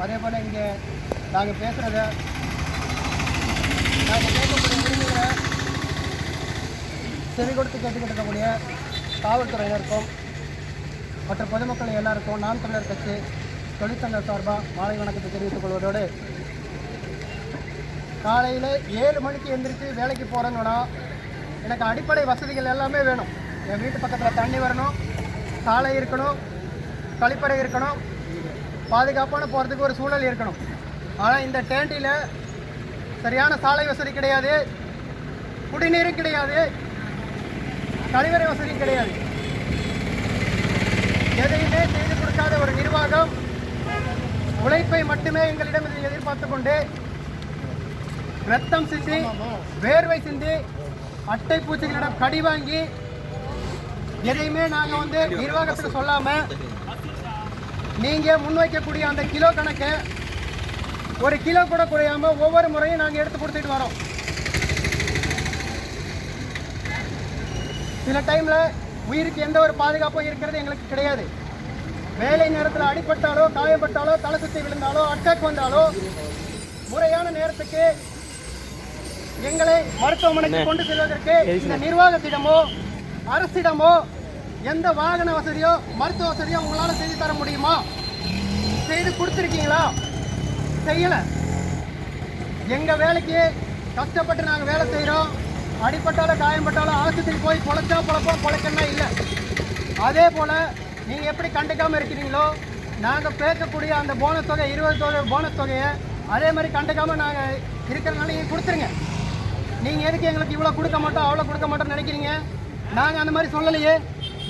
அதே போல் இங்கே நாங்கள் பேசுகிறத நாங்கள் கேட்கக்கூடிய உரிமைகளை செவி கொடுத்து கேட்டுக்கிட்டு இருக்கக்கூடிய காவல்துறையினருக்கும் மற்ற பொதுமக்கள் எல்லாருக்கும் நாம் தமிழர் கட்சி தொழிற்சங்க சார்பாக மாலை வணக்கத்தை தெரிவித்துக் கொள்வதோடு காலையில் ஏழு மணிக்கு எந்திரிச்சு வேலைக்கு போகிறேங்கன்னா எனக்கு அடிப்படை வசதிகள் எல்லாமே வேணும். என் வீட்டு பக்கத்தில் தண்ணி வரணும் சாலை இருக்கணும் கழிப்பறை இருக்கணும் பாதுகாப்பான போகிறதுக்கு ஒரு சூழல் இருக்கணும். ஆனால் இந்த டேண்டியில் சரியான சாலை வசதி கிடையாது. குடிநீரும் கிடையாது. கழிவறை வசதியும் கிடையாது. எதையுமே செய்து கொடுக்காத ஒரு நிர்வாகம். உழைப்பை மட்டுமே எங்களிடம் இதை எதிர்பார்த்து கொண்டு ரத்தம் சிந்தி வேர்வை சிந்தி அட்டை பூச்சிகளிடம் கடி வாங்கி எதையுமே நாங்கள் வந்து நிர்வாகத்துக்கு சொல்லாமல் நீங்க முன்வைக்கக்கூடிய அந்த கிலோ கணக்கை ஒரு கிலோ கூட குறையாம ஒவ்வொரு முறையும் நாங்கள் எடுத்து கொடுத்துட்டு வரோம். சில டைம்ல உயிருக்கு எந்த ஒரு பாதுகாப்பும் இருக்கிறது எங்களுக்கு கிடையாது. வேலை நேரத்தில் அடிபட்டாலோ காயப்பட்டாலோ தலை சுத்தி விழுந்தாலோ அட்டாக் வந்தாலோ முறையான நேரத்துக்கு எங்களை மருத்துவமனைக்கு கொண்டு செல்வதற்கு இந்த நிர்வாகத்திடமோ அரசிடமோ எந்த வாகன வசதியோ மருத்துவ வசதியோ உங்களால் செய்து தர முடியுமா? செய்து கொடுத்துருக்கீங்களா? செய்யலை. எங்கள் வேலைக்கு கஷ்டப்பட்டு நாங்கள் வேலை செய்கிறோம் அடிபட்டாலும் காயம்பட்டாலும் ஆஸ்பத்திரி போய் பொழைச்சா பொழைப்போம் பொழைக்கன்னா இல்லை. அதே போல நீங்கள் எப்படி கண்டுக்காமல் இருக்கிறீங்களோ நாங்கள் பேசக்கூடிய அந்த போனஸ் தொகை இருபது தொகை போனஸ் தொகையை அதே மாதிரி கண்டுக்காமல் நாங்கள் இருக்கிறதுனால நீங்கள் கொடுத்துருங்க. நீங்கள் எதுக்கு எங்களுக்கு இவ்வளோ கொடுக்க மாட்டோம் அவ்வளோ கொடுக்க மாட்டோம்னு நினைக்கிறீங்க? நாங்கள் அந்த மாதிரி சொல்லலையே.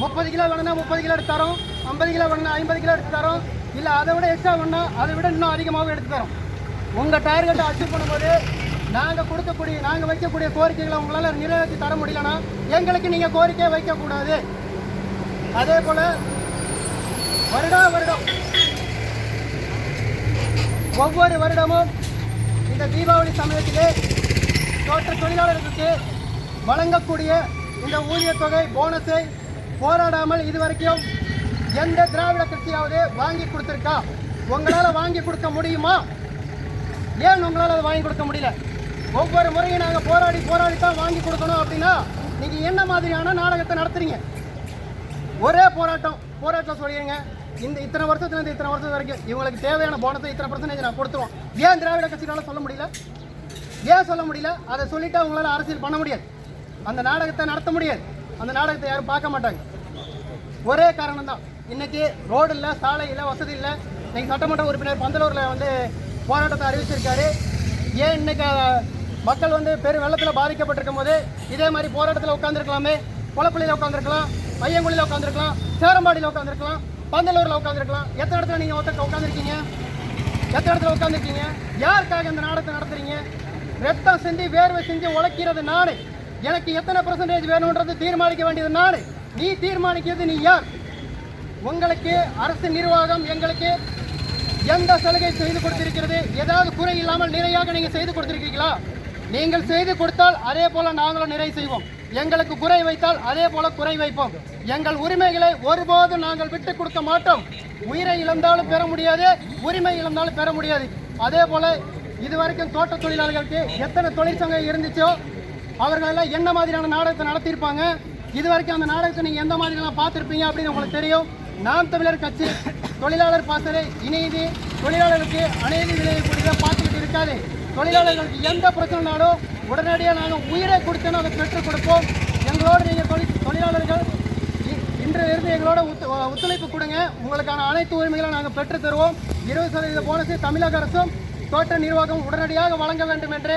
முப்பது கிலோ வேணும்னா முப்பது கிலோ எடுத்து தரோம். ஐம்பது கிலோ வேணும்னா ஐம்பது கிலோ எடுத்து தரோம். இல்லை அதை விட எக்ஸ்ட்ரா வேணும்னா அதை விட இன்னும் அதிகமாகவும் எடுத்து தரோம். உங்கள் டார்கெட்டை அச்சீவ் பண்ணும்போது நாங்கள் கொடுக்கக்கூடிய நாங்கள் வைக்கக்கூடிய கோரிக்கைகளை உங்களால் நிறைவேற்றி தர முடியலன்னா எங்களுக்கு நீங்கள் கோரிக்கையை வைக்கக்கூடாது. அதே போல் வருடா வருடம் ஒவ்வொரு வருடமும் இந்த தீபாவளி சமயத்திலே தோட்ட தொழிலாளர்களுக்கு வழங்கக்கூடிய இந்த ஊதியத் தொகை போனஸை போராடாமல் இதுவரைக்கும் எந்த திராவிட கட்சியாவது வாங்கி கொடுத்துருக்கா? உங்களால் வாங்கி கொடுக்க முடியுமா? ஏன் உங்களால் அதை வாங்கி கொடுக்க முடியல? ஒவ்வொரு முறையும் நாங்கள் போராடி போராடி தான் வாங்கி கொடுக்கணும் அப்படின்னா நீங்கள் என்ன மாதிரியான நாடகத்தை நடத்துறீங்க? ஒரே போராட்டம் போராட்டம் சொல்லிடுங்க. இந்த இத்தனை வருஷத்துலேருந்து இத்தனை வருஷம் வரைக்கும் இவங்களுக்கு தேவையான போனத்தை இத்தனை பர்சன்டேஜ் நான் கொடுத்துருவோம். ஏன் திராவிட கட்சினால சொல்ல முடியல? ஏன் சொல்ல முடியல? அதை சொல்லிவிட்டு அவங்களால அரசியல் பண்ண முடியாது. அந்த நாடகத்தை நடத்த முடியாது. அந்த நாடகத்தை யாரும் பார்க்க மாட்டாங்க. ஒரே காரணம் தான் இன்னைக்கு ரோடு இல்லை சாலை இல்லை வசதி இல்லை. இன்னைக்கு சட்டமன்ற உறுப்பினர் பந்தலூரில் வந்து போராட்டத்தை அறிவிச்சிருக்காரு. ஏன் இன்னைக்கு மக்கள் வந்து பெரு வெள்ளத்தில் பாதிக்கப்பட்டிருக்கும் போது இதே மாதிரி போராட்டத்தில் உட்காந்துருக்கலாமே குளப்பள்ளியில் உட்காந்துருக்கலாம் ஐயங்குழியில் உட்காந்துருக்கலாம் சேரம்பாடியில் உட்காந்துருக்கலாம் பந்தலூரில் உட்காந்துருக்கலாம் எத்தனை இடத்துல நீங்கள் ஒருத்தர் உட்காந்துருக்கீங்க எத்தனை இடத்துல உட்காந்துருக்கீங்க யாருக்காக இந்த நாடகத்தை நடத்துறீங்க? ரத்தம் செஞ்சு வேர்வை செஞ்சு உழைக்கிறது நாடு எனக்கு எத்தனை பர்சன்டேஜ் வேணுன்றது தீர்மானிக்க வேண்டியது நாடு நீ தீர்மானிக்கிறது நீ யார்? உங்களுக்கு அரசு நிர்வாகம் எங்களுக்கு எந்த சலுகை செய்து கொடுத்திருக்கிறது? ஏதாவது குறை இல்லாமல் நிறையாக நீங்கள் செய்து கொடுத்திருக்கீங்களா? நீங்கள் செய்து கொடுத்தால் அதே போல நாங்களும் நிறை செய்வோம். எங்களுக்கு குறை வைத்தால் அதே போல குறை வைப்போம். எங்கள் உரிமைகளை ஒருபோதும் நாங்கள் விட்டு கொடுக்க மாட்டோம். உயிரை இழந்தாலும் பெற முடியாது உரிமை இழந்தாலும் பெற முடியாது. அதே போல இதுவரைக்கும் தோட்ட தொழிலாளர்களுக்கு எத்தனை தொழிற்சங்கம் இருந்துச்சோ அவர்கள் எல்லாம் என்ன மாதிரியான நாடகத்தை நடத்தியிருப்பாங்க? இது வரைக்கும் அந்த நாடகத்தை நீங்கள் எந்த மாதிரிலாம் பார்த்துருப்பீங்க அப்படின்னு உங்களுக்கு தெரியும். நாம் தமிழர் கட்சி தொழிலாளர் பாசறை இணையது தொழிலாளருக்கு அநீதி விளையக்கூடியதை பார்த்துக்கிட்டு இருக்காது தொழிலாளர்களுக்கு எந்த பிரச்சனைனாலும் உடனடியாக நாங்கள் உயிரை கொடுத்தோன்னு அதை பெற்றுக் கொடுப்போம். எங்களோடு நீங்கள் தொழில் தொழிலாளர்கள் இன்றிலிருந்து எங்களோட ஒத்து- ஒத்துழைப்பு கொடுங்க. உங்களுக்கான அனைத்து உரிமைகளும் நாங்கள் பெற்றுத் தருவோம். இருபது சதவீத போனஸை தமிழக அரசும் தோட்ட நிர்வாகம் உடனடியாக வழங்க வேண்டும் என்று